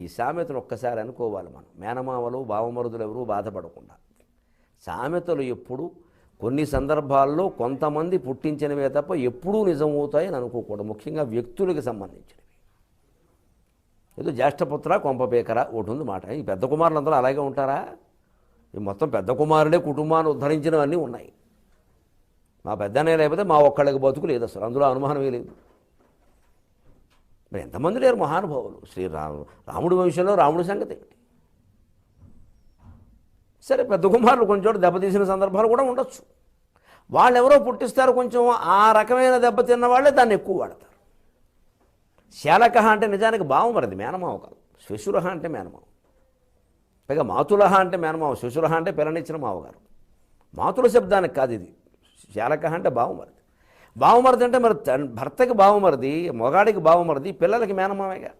ఈ సామెతలు ఒక్కసారి అనుకోవాలి మనం. మేనమామలు బావమరుదులు ఎవరూ బాధపడకుండా. సామెతలు ఎప్పుడు కొన్ని సందర్భాల్లో కొంతమంది పుట్టించినవే తప్ప ఎప్పుడూ నిజమవుతాయని అనుకోకూడదు. ముఖ్యంగా వ్యక్తులకు సంబంధించినవి. ఏదో జ్యేష్ఠపుత్ర కొంపపేకర ఒకటి ఉంది మాట. ఈ పెద్ద కుమారులందరూ అలాగే ఉంటారా? ఈ మొత్తం పెద్ద కుమారులే కుటుంబాన్ని ఉద్ధరించినవన్నీ ఉన్నాయి. మా పెద్దనే లేకపోతే మా ఒక్కళ్ళకి బతుకు లేదు అసలు. అందులో అనుమానమే లేదు. మరి ఎంతమంది లేరు మహానుభావులు? శ్రీ రాముడి వంశంలో రాముడి సంగతి ఏమిటి సరే పెద్ద కుమారులు కొంచెం దెబ్బతీసిన సందర్భాలు కూడా ఉండొచ్చు. వాళ్ళు ఎవరో పుట్టిస్తారు కొంచెం ఆ రకమైన దెబ్బ తిన్న వాళ్ళే దాన్ని ఎక్కువ వాడతారు. శాలకహ అంటే నిజానికి బావమరిది మేనమావ కాదు. శ్వశురహ అంటే మేనమావ. పైగా మాతులహ అంటే మేనమావ. శ్వశురహ అంటే పిల్లనిచ్చిన మావగారు. మాతుల శబ్దానికి కాదు ఇది. శాలకహ అంటే బావమరిది బావమరిది అంటే మరి భర్తకి బావమరిది మొగాడికి బావమరిది పిల్లలకి మేనమామేగా